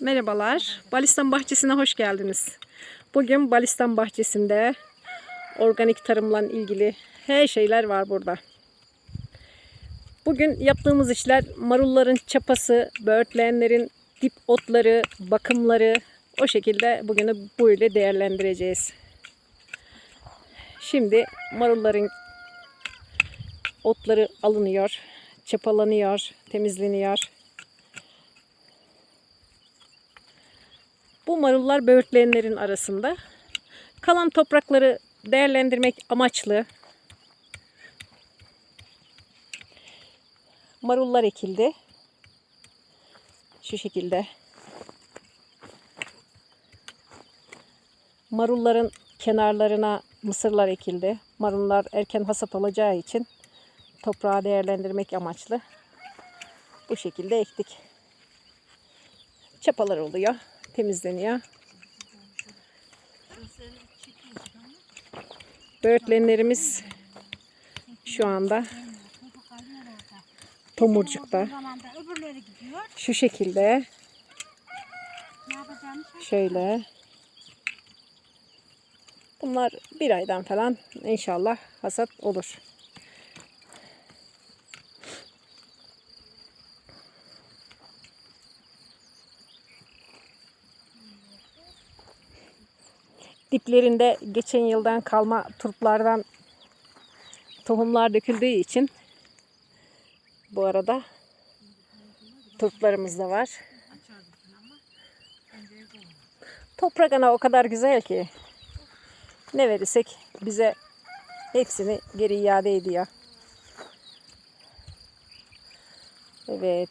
Merhabalar. Balistan Bahçesi'ne hoş geldiniz. Bugün Balistan Bahçesi'nde organik tarımla ilgili her şeyler var burada. Bugün yaptığımız işler marulların çapası, böğürtlenlerin dip otları, bakımları o şekilde bugünü böyle değerlendireceğiz. Şimdi marulların otları alınıyor, çapalanıyor, temizleniyor. Bu marullar böğürtlenlerin arasında. Kalan toprakları değerlendirmek amaçlı marullar ekildi. Şu şekilde. Marulların kenarlarına mısırlar ekildi. Marullar erken hasat olacağı için toprağı değerlendirmek amaçlı bu şekilde ektik. Çapalar oluyor, temizleniyor. Böğürtlenlerimiz şu anda tomurcukta. Şu şekilde şöyle. Bunlar bir aydan falan inşallah hasat olur. Diplerinde geçen yıldan kalma turplardan tohumlar döküldüğü için bu arada turplarımız da var. Toprak ana o kadar güzel ki ne verirsek bize hepsini geri iade ediyor. Evet.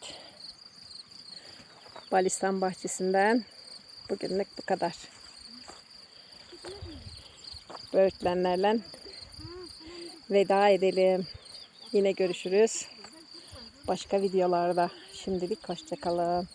Balistan bahçesinden bugünlük bu kadar. Böğürtlenlerle veda edelim. Yine görüşürüz. Başka videolarda. Şimdilik hoşçakalın.